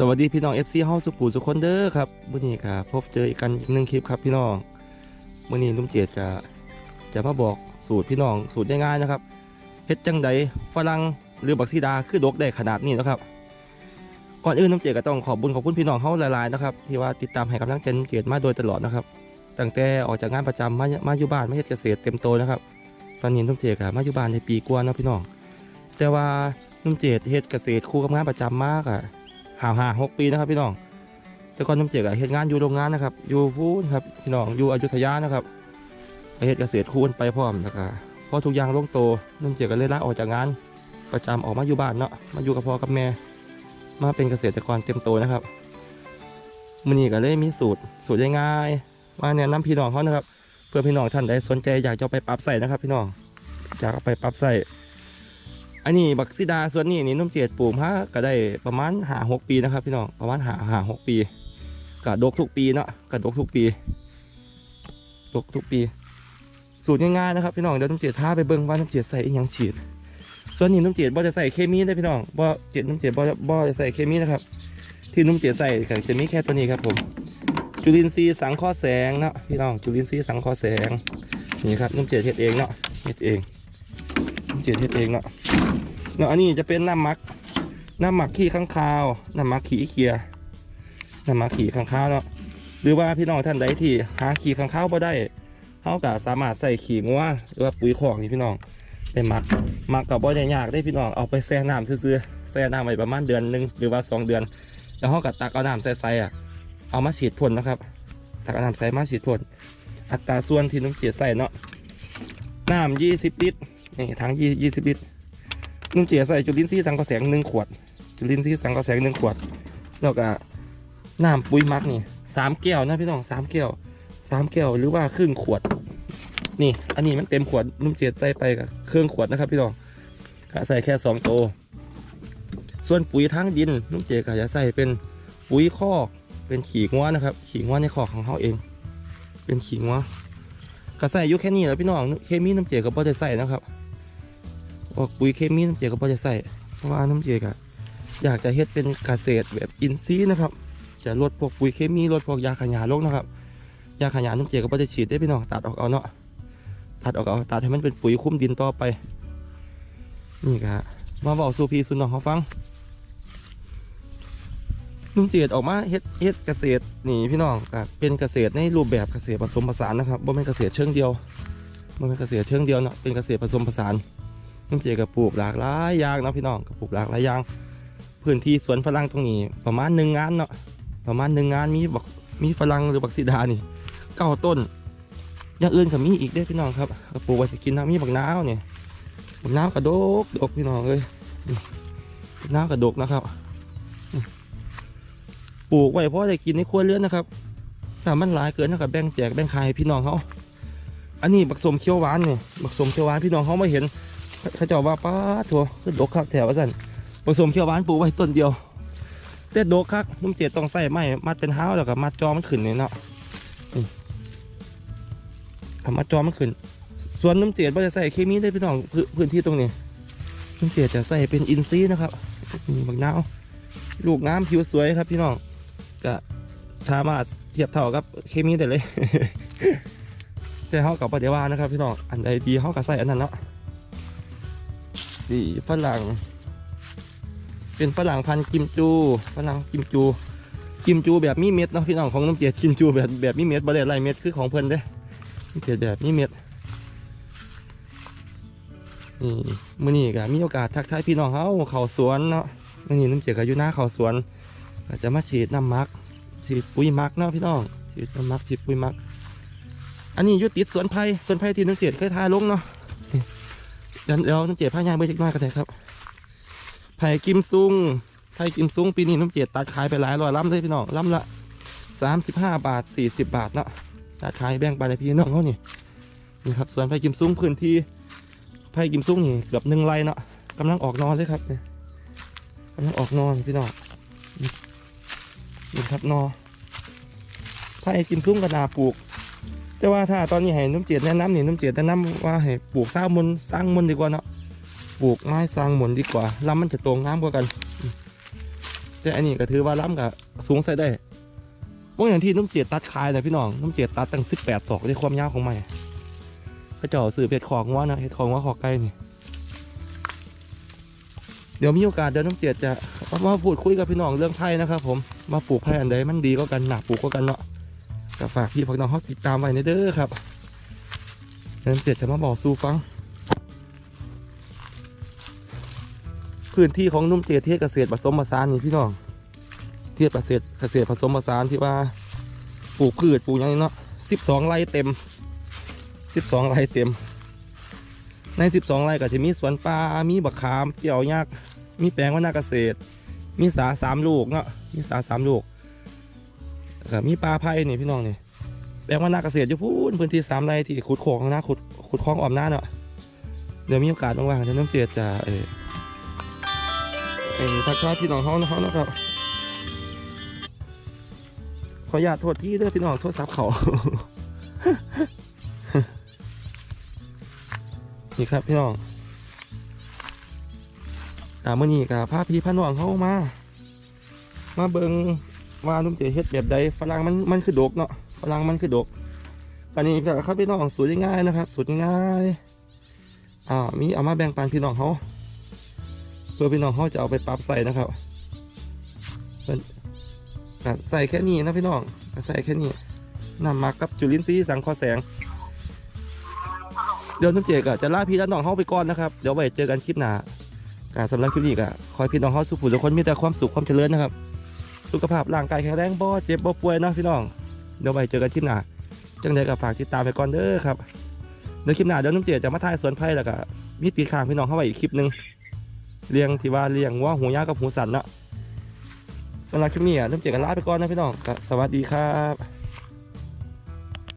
สวัสดีพี่น้อง FC เฮาสุขุสุคนเด้อครับมื้อนี้ครับพบเจออีกกันอีกหนึ่งคลิปครับพี่น้องมื้อนี้ลุงเจดจะจะมาบอกสูตรพี่น้องสูตรง่ายๆนะครับเฮ็ดจังใดฝรั่งหรือบักซีดาคือดกได้ขนาดนี้นะครับ ก่อนอื่นลุงเจดก็ต้องขอบบุญขอบคุณพี่น้องเฮาหลายๆนะครับที่ว่าติดตามให้กำลังใจลุงเจดมาโดยตลอดนะครับตั้งแต่ออกจากงานประจำมามาอยู่บ้านมาเฮ็ดเกษตรเต็มโตนะครับ ตอนนี้ลุงเจดก็มาอยู่บ้านในปีกว่านะพี่น้อง แต่ว่าลุงเจดเฮ็ดเกษตรคู่กับงานประจำมากอะ ห่าห่างหกปีนะครับพี่น้อง แต่ก่อนน้ำเจกอะเฮ็ดงานอยู่โรงงานนะครับ อยู่พูนครับพี่น้องอยู่อยุธยานะครับไปเฮ็ดเกษตรคูณไปพร้อมแล้วก็พอทุกอย่างลงโตน้ำเจกก็เลยลาออกจากงาน ประจำออกมาอยู่บ้านเนาะมาอยู่กับพ่อกับแม่ มาเป็นเกษตรกรเต็มโตนะครับมือนี้ก็เลยมีสูตรสูตรง่ายๆมาแนะนำพี่น้องเขานะครับ เพื่อพี่น้องท่านใดสนใจอยากจะไปปรับใส่นะครับ พี่น้องอยากเอาไปปรับใส่ อันนี้บักซิดาส่วนนี้นี่นุ่มเจียดปลูกมาก็ได้ประมาณหาหกปีนะครับ พี่น้องประมาณหาหาหกปีกะดกทุกปีเนาะกะดกทุกปีดกทุกปี สูตรง่ายๆนะครับพี่น้องเดี๋ยวนุ่มเจียดท้าไปเบิ่งว่านุ่มเจียดใส่อีหยังฉีด ส่วนนี้นุ่มเจียดบ่จะใส่เคมีได้พี่น้องบ่เจียดนุ่มเจียดบ่บ่จะใส่เคมีนะครับ ที่นุ่มเจียดใส่ก็จะมีแค่ตัวนี้ครับผม จุลินทรีย์สังเคราะห์แสงเนาะพี่น้องจุลินทรีย์สังเคราะห์แสงนี่ครับนุ่มเจียดเฮ็ดเองเนาะเฮ็ดเอง เจียดเฮ็ดเองเนาะเนาะอันนี้จะเป็นน้ำมัก น้ำหมักขี้ข้างคาวน้ำมักขี้เกียน้ำมักขี้ข้างคาวเนาะหรือว่าพี่น้องท่านใดที่หาขี้ข้างคาวบ่ได้เขาก็สามารถใส่ขี้งัวหรือว่าปุ๋ยของนี่พี่น้องไปหมักหมักกับบ่ได้ยากได้พี่น้องเอาไปแช่น้ำซื่อๆแช่น้ำไว้ประมาณเดือนหนึ่งหรือว่าสองเดือน แล้วเขาก็ตักเอาน้ำใส่ๆอะเอามาฉีดพ่นนะครับตักเอาน้ำใส่มาฉีดพ่นอัตราส่วนที่น้องเจียดใส่เนาะน้ำยี่สิบลิตร นี่ถังยี่ยี่สิบลิตรนุ่งเจียใส่จุลินทรีย์สังเคราะแสงหนึ่งขวด จุลินทรีย์สังเคราะแสงหนึ่งขวด แล้วก็น้ำปุ๋ยมักนี่สามแก้วนะพี่น้องสามแก้วสามแก้วหรือว่าครึ่งขวด นี่ อันนี้มันเต็มขวดนุ่มเจียใส่ไปกับเครื่องขวดนะครับพี่น้องก็ใส่แค่สองโต ส่วนปุ๋ยทั้งดินนุ่มเจียก็จะใส่เป็นปุ๋ยคอกเป็นขี่งัวนะครับ ขี่งัวในคอกของเขาเอง เป็นขี่งัวก็ใส่ยู่แค่นี้แหล้วพี่น้องเคมีน้ำเจียก็บ่ได้ใส่นะครับ ออกปุ๋ยเคมีน้ำเจียก็พอจะใส่เพราะว่าน้ำเจียก็อยากจะเฮ็ดเป็นเกษตรแบบอินทรีย์นะครับ จะลดพวกปุ๋ยเคมีลดพวกยาขยะลงนะครับ ยาขยะน้ำเจียก็พอจะฉีดได้พี่น้องตัดออกเอาเนาะตัดออกเอาตัดให้มันเป็นปุ๋ยคุ้มดินต่อไป นี่ก็มาบอกสูพีสุนองเขาฟังนุ่มเจียดออกมาเฮ็ดเฮ็ดเกษตรนี่พี่น้องก็เป็นเกษตรในรูปแบบเกษตรผสมผสานนะครับบ่เป็นเกษตรเชิงเดียวบ่เป็นเกษตรเชิงเดียวเนาะเป็นเกษตรผสมผสาน น้ำเจกับปลูกหลากหลายอย่างเนาะพี่น้องกับปลูกหลากหลายอย่างพื้นที่สวนฝรั่งตรงนี้ประมาณหนึ่งงานเนาะประมาณหนึ่งงานมีบักมีฝรั่งหรือบักซีดานี่เก้าต้นอย่างอื่นก็มีอีกเด้อพี่น้องครับก็ปลูกไว้จะกินน้ำมีบักน้าวเนี่ยบักน้าวกระดกดกพี่น้องเลยน้าวกระดกนะครับ ปลูกไว้เพราะได้กินในครัวเรือนนะครับถ้ามันหลายเกินเท่ากับแบ่งแจกแบ่งขายพี่น้องเขาอันนี้บักสมเขียวหวานเนี่ยบักสมเขียวหวานพี่น้องเขาไม่เห็น เขาเจะว่าป้าทัวคือดกคักแถวว่สั่นผสมเขียวหวานปลูกไว้ต้นเดียวแต่ดกคักนุ่มเจียต้องใส่ไม้มัดเป็นห้าวแล้วก็มัดจอมันขึ้นนี่เนาะนี่เอามัดจอมันขึ้นส่วนนุ่มเจียว่าจะใส่เคมีได้พี่น้องพื้นที่ตรงนี้นุ่มเจียจะใส่เป็นอินทรีนะครับนี่บักนาวลูกน้ำผิวสวยครับพี่น้องก็สามารถเทียบเท่ากับเคมีได้เลยแต่เขากับปฏิวัตินะครับพี่น้องอันใดดีเขาก็ใส่อันนั้นเนาะ สีฝรั่ง เป็นฝรั่งพันกิมจูฝรั่งกิมจู กิมจูแบบมีเม็ดเนาะพี่น้องของน้ำเจียดกิมจูแบบแบบมีเม็ดบะเด็ดไรเม็ดคือของเพิ่นเด้น้ำเจียดแบบมีเม็ดนี่มื้อนี้ก็มีโอกาสทักทายพี่น้องเขาเขาสวนเนาะมื้อนี้น้ำเจียดก็อยู่หน้าเขาสวนก็จะมาฉีดน้ำมักฉีดปุ๋ยมักเนาะพี่น้องฉีดน้ำมักฉีดปุ๋ยมัก อันนี้ยู่ติดสวนไผ่สวนไผ่ที่น้ำเจียดเคยทายลงเนาะ เดี๋ยวเดี๋ยวน้ำเจียผ้ายางไปเล็กน้อยก็ได้ครับไผ่กิมซุงไผ่กิมซุงปีนี้น้ำเจียตัดขายไปหลายร้อยล้ำเลยพี่น้องล้ำละสามสิบห้าบาทสี่สิบบาทเนาะตัดขายแบ่งไปเลยพี่น้องเขานี่นี่ครับส่วนไผ่กิมซุงพื้นที่ไผ่กิมซุงนี่เกือบหนึ่งไร่เนาะกำลังออกนอนเลยครับเนี่ยกำลังออกนอนพี่น้องนี่ครับนอไผ่กิมซุงก็นาปลูก แต่ว่าถ้าตอนนี้ให้น้ำเจียดแนะนำนี่น้ำเจียดแนะนำว่าให้ปลูกสร้างมนสร้างมนดีกว่าเนาะปลูกไม้สร้างมนดีกว่าลำมันจะโตงงามกว่ากัน แต่อันนี้ก็ถือว่าล้ำกับสูงใส่ได้ว่าอย่างที่นุ่มเจียดตัดคายนะพี่น้องนุ่มเจียดตัดตั้งสิบแปดศอกในความยาวของมันก็เจ่อสื่อเห็ดของว่านะเห็ดของว่าขอไก่นี่เดี๋ยวมีโอกาสเดี๋ยวน้ำเจียดจะมาพูดคุยกับพี่น้องเรื่องไผ่นะครับผมมาปลูกไผ่อันใดมันดีก็กันหนักปลูกก็กันเนาะ ก็ฝากพี่ฝากน้องเขาติดตามไว้ในเด้อครับเดี๋ยวน้ำเจียจะมาบอกสู่ฟัง พื้นที่ของนุ่มเจียดที่เกษตรผสมผสานนี่พี่น้องเทียบเกษตรเกษตรผสมผสานที่ว่าปลูกพืชปลูกอย่างนี้เนาะสิบสองไร่เต็มสิบสองไร่เต็ม ใน12ไร่ก็จะมีสวนปลามีบักขามเกี่ยวยักษ์มีแปลงว่านาเกษตร มีสาสามลูกเนาะมีสาสามลูก แล้วก็มีปลาไผ่นี่พี่น้องนี่แปลว่านาเกษตรอยู่พูนพื้นที่สามไร่ที่ขุดโขงนะขุดขุดคลองออมน้าเนาะเดี๋ยวมีโอกาสว่างๆเดี๋ยวน้ำเจียดจะเออเออทักทายพี่น้องเขาเขานะครับขออนุญาตโทษที่เด้อพี่น้องโทษซับเขานี่ครับพี่น้องตามมื่อนี้กับพาพี่พาน้องเขามา มาเบิง ว่านุ่มเจเฮ็ดแบบใดฝรั่งมันมันคือดกเนาะฝรั่งมันคือดก อันนี้ก็ครับพี่น้องสูตรง่ายๆนะครับ สูตรง่ายๆอ่ามีเอามาแบ่งปันพี่น้องเขาเพื่อพี่น้องเขาจะเอาไปปรับใส่นะครับใส่แค่นี้นะพี่น้องใส่แค่นี้น้ำมักกับจุลินทรีย์สังเคราะห์แสง เดี๋ยวน้ำเจก็จะลาพี่และน้องเขาไปก่อนนะครับ เดี๋ยวไว้เจอกันคลิปหน้าการสำหรับคลิปนี้ก็ขอให้พี่น้องเขาสุขผู้ทุกคนมีแต่ความสุขความเจริญนะครับ สุขภาพร่างกายแข็งแรงบ่เจ็บบ่ป่วยเนาะพี่น้อง เดี๋ยวไปเจอกันคลิปหน้า จังใดก็ฝากติดตามไปก่อนเด้อครับเดี๋ยวคลิปหน้าเดี๋ยวน้ำเจจะมาถ่ายสวนไผ่แล้วก็มีตีข้างพี่น้องเข้าไปอีกคลิปหนึงเลี้ยงที่ว่าเลี้ยงว่าหูยากับหูสันเนาะสำหรับคลิปนี้น้ำเจก็ลาไปก่อนนะพี่น้องสวัสดีครับ